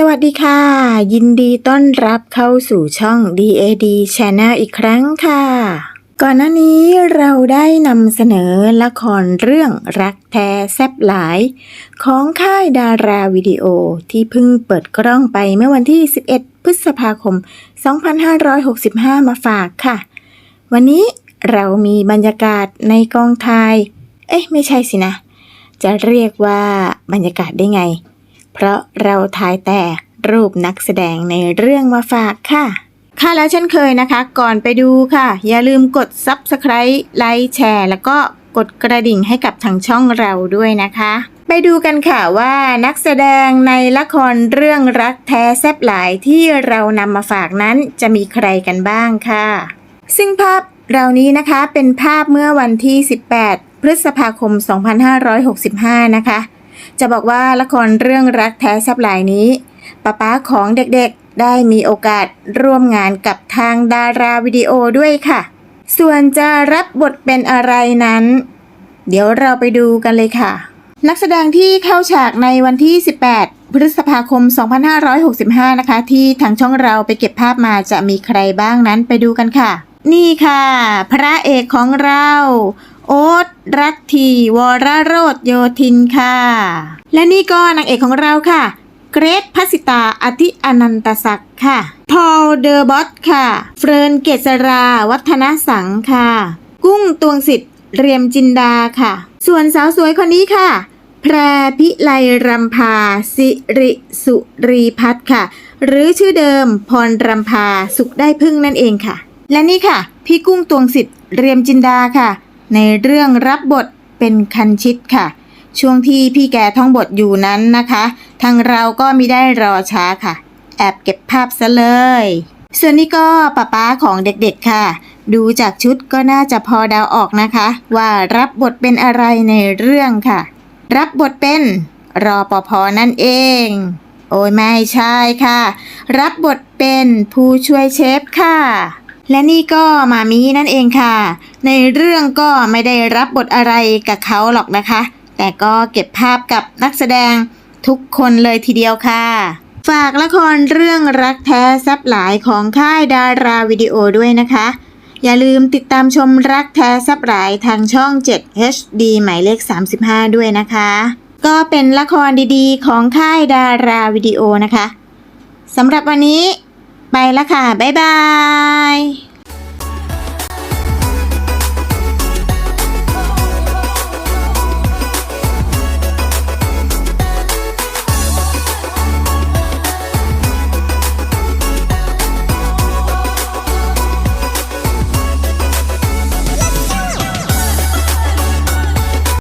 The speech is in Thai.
สวัสดีค่ะ ยินดีต้อนรับเข้าสู่ช่อง DAD Channel อีกครั้งค่ะ ก่อนหน้านี้เราได้นำเสนอละครเรื่องรักแท้แซบหลาย ของค่ายดาราวิดีโอที่เพิ่งเปิดกล้องไปเมื่อวันที่ 11 พฤษภาคม 2565 มาฝากค่ะ วันนี้เรามีบรรยากาศในกองถ่าย เอ๊ะไม่ใช่สินะ จะเรียกว่าบรรยากาศได้ไง เพราะเราถ่ายแต่รูปนักแสดงในเรื่องมาฝากค่ะ ค่ะแล้วเช่นเคยนะคะ ก่อนไปดูค่ะ อย่าลืมกด Subscribe ไลค์แชร์ แล้วก็กดกระดิ่งให้กับทางช่องเราด้วยนะคะ ไปดูกันค่ะว่านักแสดงในละครเรื่องรักแท้แซบหลายที่เรานำมาฝากนั้นจะมีใครกันบ้างค่ะ ซึ่งภาพเหล่านี้นะคะเป็นภาพเมื่อวันที่ 18 พฤษภาคม 2565 นะคะ จะบอกว่าละครเรื่องรักแท้แซบหลายนี้ป้าป๊าของเด็กๆได้มีโอกาสร่วมงานกับทางดาราวิดีโอด้วยค่ะ ส่วนจะรับบทเป็นอะไรนั้น เดี๋ยวเราไปดูกันเลยค่ะ นักแสดงที่เข้าฉากในวันที่ 18 พฤษภาคม 2565 นะคะ ที่ทางช่องเราไปเก็บภาพมาจะมีใครบ้างนั้นไปดูกันค่ะ นี่ค่ะ พระเอกของเรา โอ๊ตรัตทีวรโรธโยธินค่ะ และนี่ก็นางเอกของเราค่ะ เกรทพัสิตาอธิอนันตศักดิ์ค่ะ พอลเดอร์บอสค่ะ เฟิร์นเกษรา วัฒนสังค่ะ กุ้งตวงสิทธิ์เรียมจินดาค่ะ ส่วนสาวสวยคนนี้ค่ะ แพรพิไลรำพา สิริสุรีพัฒน์ค่ะ หรือชื่อเดิมพรรำพาสุขได้พึ่งนั่นเองค่ะ และนี่ค่ะ พี่กุ้งตวงสิทธิ์เรียมจินดาค่ะ ในเรื่องรับบทเป็นคันชิตค่ะ ช่วงที่พี่แกท่องบทอยู่นั้นนะคะ ทางเราก็มิได้รอช้าค่ะ แอบเก็บภาพซะเลย ส่วนนี้ก็ป้าป้าของเด็กๆค่ะ ดูจากชุดก็น่าจะพอเดาออกนะคะ ว่ารับบทเป็นอะไรในเรื่องค่ะ รับบทเป็นรอปภนั่นเอง โอ้ยไม่ใช่ค่ะ รับบทเป็นผู้ช่วยเชฟค่ะ และนี่ก็มามีนั่นเองค่ะ ในเรื่องก็ไม่ได้รับบทอะไรกับเขาหรอกนะคะ แต่ก็เก็บภาพกับนักแสดงทุกคนเลยทีเดียวค่ะ ฝากละครเรื่องรักแท้ซับหลายของค่ายดาราวิดีโอด้วยนะคะ อย่าลืมติดตามชมรักแท้ซับหลายทางช่อง 7 HD หมายเลข 35 ด้วยนะคะ ก็เป็นละครดีๆ ของค่ายดาราวิดีโอนะคะสำหรับวันนี้ ไปละค่ะ บ๊ายบาย